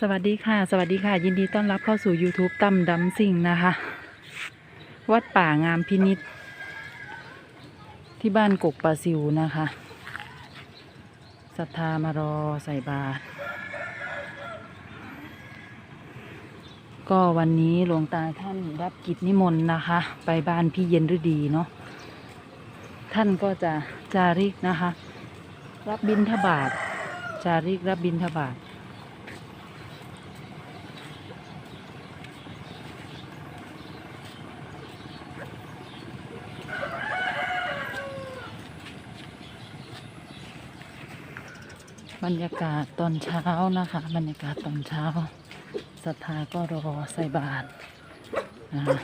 สวัสดีค่ะ สวัสดีค่ะ ยินดีต้อนรับเข้าสู่ YouTube ตั้มดำสิ่งนะคะ วัดป่างามพินิษที่บ้านกกปลาซิวนะคะศรัทธามารอใส่บาตรก็วันนี้หลวงตาท่านรับกิจนิมนต์นะคะ ไปบ้านพี่เย็นฤดีเนาะท่านก็จะจาริกนะคะ รับบิณฑบาตจาริกรับบิณฑบาต บรรยากาศตอนเช้านะคะ บรรยากาศตอนเช้าศรัทธาก็รอใส่บาตรนะคะ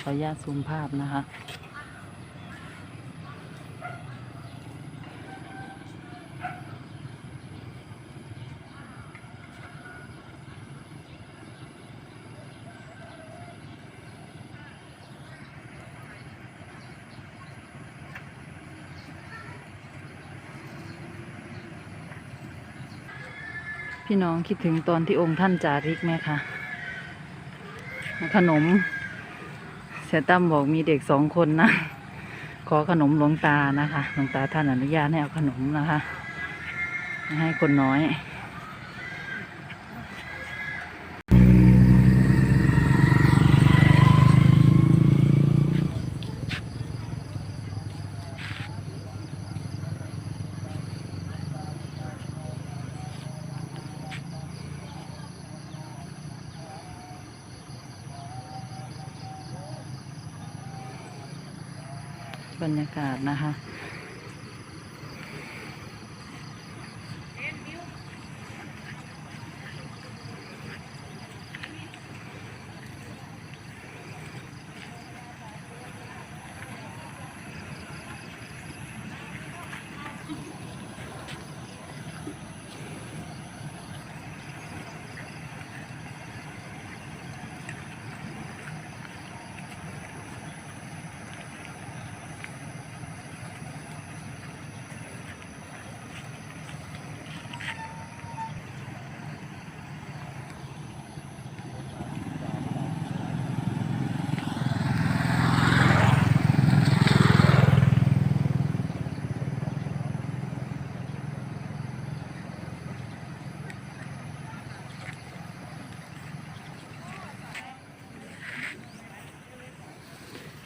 ขออนุญาตซูมภาพนะคะ พี่น้องคิดถึงตอนที่องค์ท่านจาริกไหมคะ ขนมเสตั้มบอกมีเด็กสองคนนะ ขอขนมหลวงตานะคะ หลวงตาท่านอนุญาตให้เอาขนมนะคะ ให้คนน้อย บรรยากาศนะคะ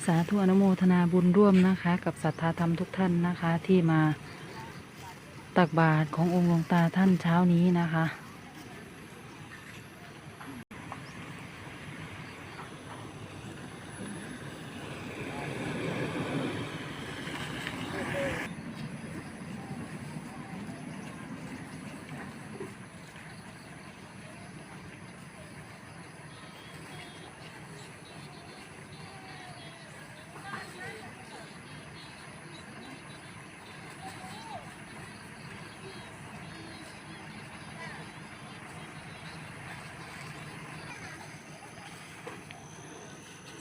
สาธุอนุโมทนาบุญร่วมนะคะ กับศรัทธาธรรมทุกท่านนะคะที่มาตักบาตรขององค์หลวงตาท่านเช้านี้นะคะ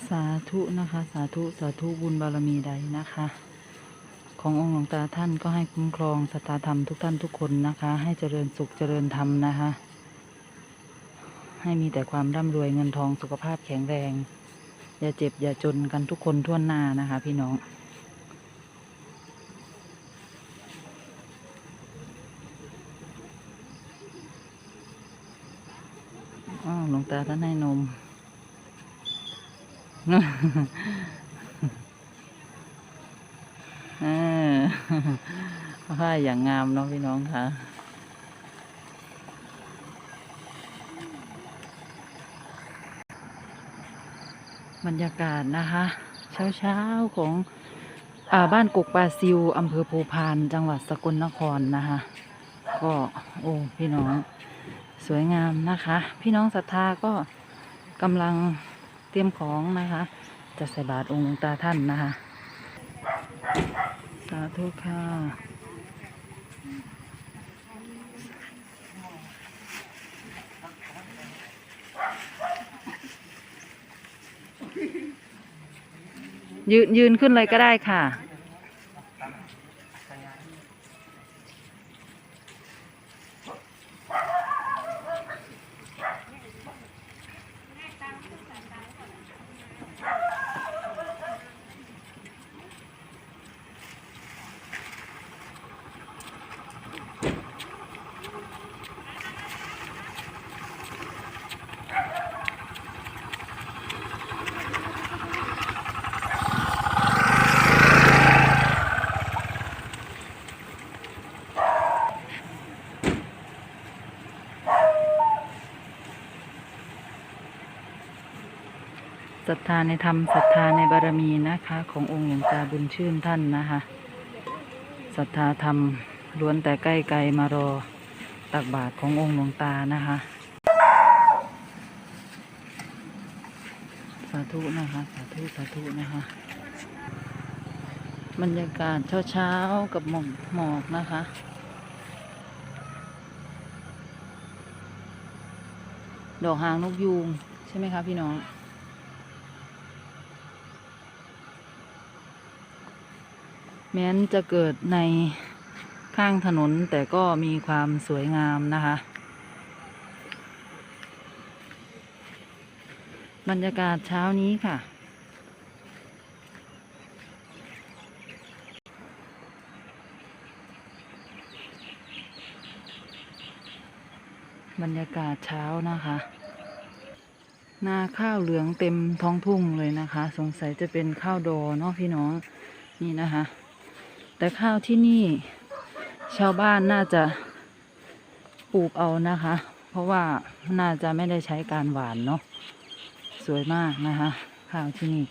สาธุนะคะ สาธุสาธุบุญบารมีใดนะคะ ขององค์หลวงตาท่านก็ให้คุ้มครองสตาธรรมทุกท่านทุกคนนะคะ ให้เจริญสุขเจริญธรรมนะคะ ให้มีแต่ความร่ำรวยเงินทองสุขภาพแข็งแรง อย่าเจ็บอย่าจนกันทุกคนทั่วหน้านะคะ พี่น้องอ้าวหลวงตาท่านให้นม ผ้าอย่างงามเนาะพี่น้องค่ะบรรยากาศนะคะ เช้าเช้าๆของอาบ้านกกปลาซิวอำเภอโพพาน จังหวัดสกลนครนะคะ ก็โอ้พี่น้อง สวยงามนะคะ พี่น้องศรัทธาก็กำลัง เตรียมของนะคะ จะใส่บาตรองค์งตาท่านนะคะ สาธุค่ะยืนยืนขึ้นเลยก็ได้ค่ะ ศรัทธาในธรรมศรัทธาในบารมีนะคะ ขององค์หลวงตาบุญชื่นท่านนะคะศรัทธาธรรมล้วนแต่ใกล้ไกลมารอตักบาตรขององค์หลวงตานะคะ สาธุนะคะ สาธุสาธุนะคะ บรรยากาศเช้าๆกับหมอกหมอกนะคะดอกหางนกยูงใช่ไหมคะพี่น้อง แม้นจะเกิดในข้างถนนแต่ก็มีความสวยงามนะคะ บรรยากาศเช้านี้ค่ะ บรรยากาศเช้านะคะนาข้าวเหลืองเต็มท้องทุ่งเลยนะคะ สงสัยจะเป็นข้าวดอเนาะพี่น้องนี่นะคะ แต่ข้าวที่นี่ ชาวบ้านน่าจะปลูกเอานะคะ เพราะว่าน่าจะไม่ได้ใช้การหวานเนาะสวยมากนะคะ ข้าวที่นี่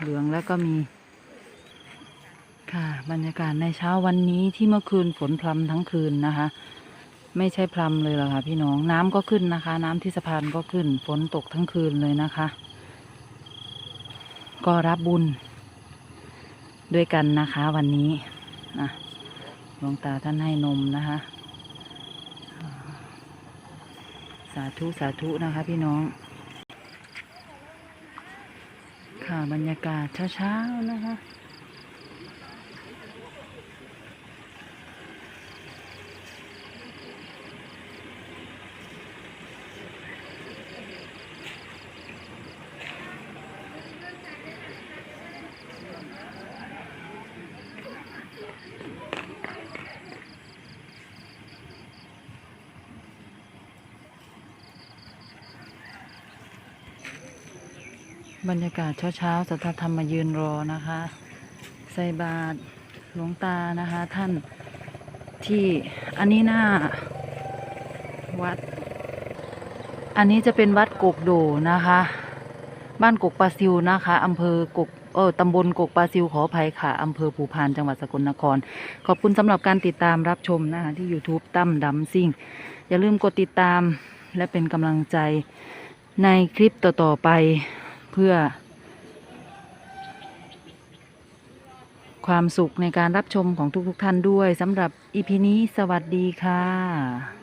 เหลืองแล้วก็มี ค่ะ บรรยากาศในเช้าวันนี้ที่เมื่อคืนฝนพรำทั้งคืนนะคะ ไม่ใช่พรำเลยหรอกค่ะพี่น้องน้ำก็ขึ้นนะคะ น้ำที่สะพานก็ขึ้น ฝนตกทั้งคืนเลยนะคะ ก็รับบุญ ด้วยกันนะคะวันนี้นะหลวงตาท่านให้นมนะคะ สาธุสาธุนะคะพี่น้อง ค่ะบรรยากาศเช้าๆนะคะ บรรยากาศเช้าๆสัทธธรรมมายืนรอนะคะ ใส่บาตรหลวงตานะคะ ท่านที่อันนี้หน้าวัด อันนี้จะเป็นวัดกกโดนะคะ บ้านกกปลาซิวนะคะอำเภอกก เออตำบลกกปลาซิวขออภัยค่ะอำเภอภูพานจังหวัดสกลนคร ขอบคุณสำหรับการติดตามรับชมนะคะที่ YouTube ตั้มดำซิ่ง อย่าลืมกดติดตามและเป็นกำลังใจในคลิปต่อ ๆ ไปเพื่อ ความสุขในการรับชมของทุก ๆ ท่านด้วยสำหรับอีพีนี้สวัสดีค่ะ